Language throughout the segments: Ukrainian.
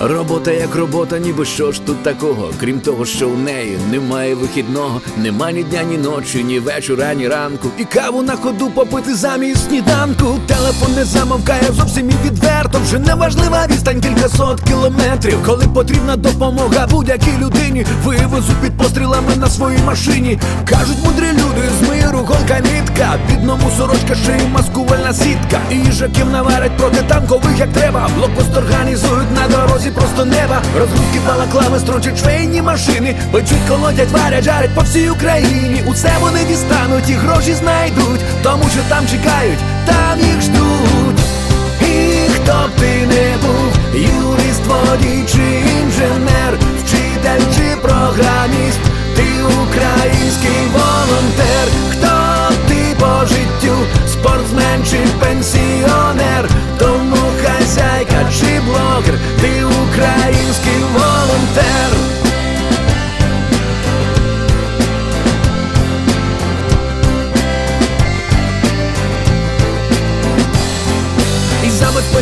Робота як робота, ніби що ж тут такого, крім того, що у неї немає вихідного, нема ні дня, ні ночі, ні вечора, ні ранку. І каву на ходу попити замість сніданку. Телефон не замовкає зовсім і відверто. Вже не важлива відстань кількасот кілометрів. Коли потрібна допомога будь-якій людині, вивезуть під пострілами на своїй машині. Кажуть мудрі люди, бідному сорочка шиї маскувальна сітка. І їжаків наварять проти танкових, як треба. Блокпост організують на дорозі просто неба. Розгрузки балаклави строчать швейні машини. Печуть, колодять, варять, жарять по всій Україні. Усе вони дістануть і гроші знайдуть, тому що там чекають, там їх ждуть. І хто б ти не був, юрист, водій чи інженер, вчитель чи програміст, ти український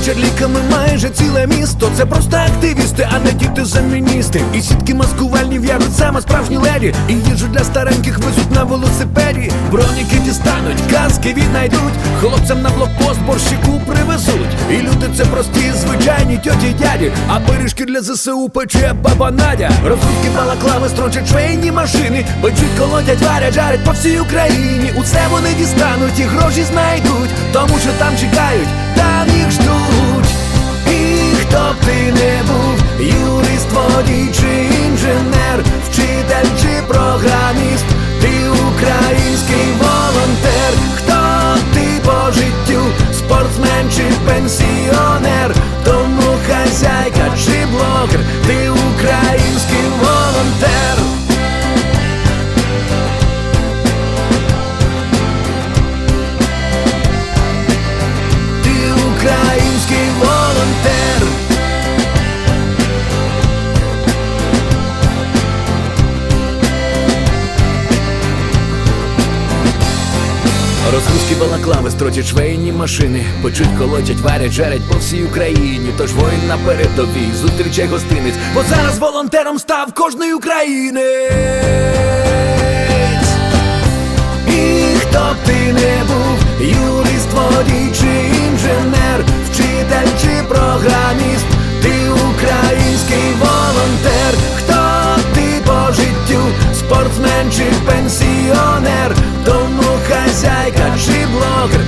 забезпечать ліками майже ціле місто. Це просто активісти, а не діти заміністи. І сітки маскувальні в'яжуть саме справжні леді. І їжу для стареньких везуть на велосипеді. Броніки дістануть, каски віднайдуть. Хлопцям на блокпост борщику привезуть. І люди це прості, звичайні тьоті дяді. А пиріжки для ЗСУ пече баба Надя. Розрубки балаклави строчать швейні машини. Печуть, колотять, варять, жарять по всій Україні. Усе вони дістануть і гроші знайдуть, тому що там чекають, там їх ждуть. Хто б ти не був, Розгрузки балаклави строчать швейні машини, печуть, колотять, варять, жарять по всій Україні. Тож воїн на передовій зустрічай гостинець, бо зараз волонтером став кожний українець. І хто б ти не був, юрист, водій чи інженер, вчитель чи програміст, ти український волонтер, хто ти по життю, спортсмен чи пенсіонер, хазяйка чи блогер,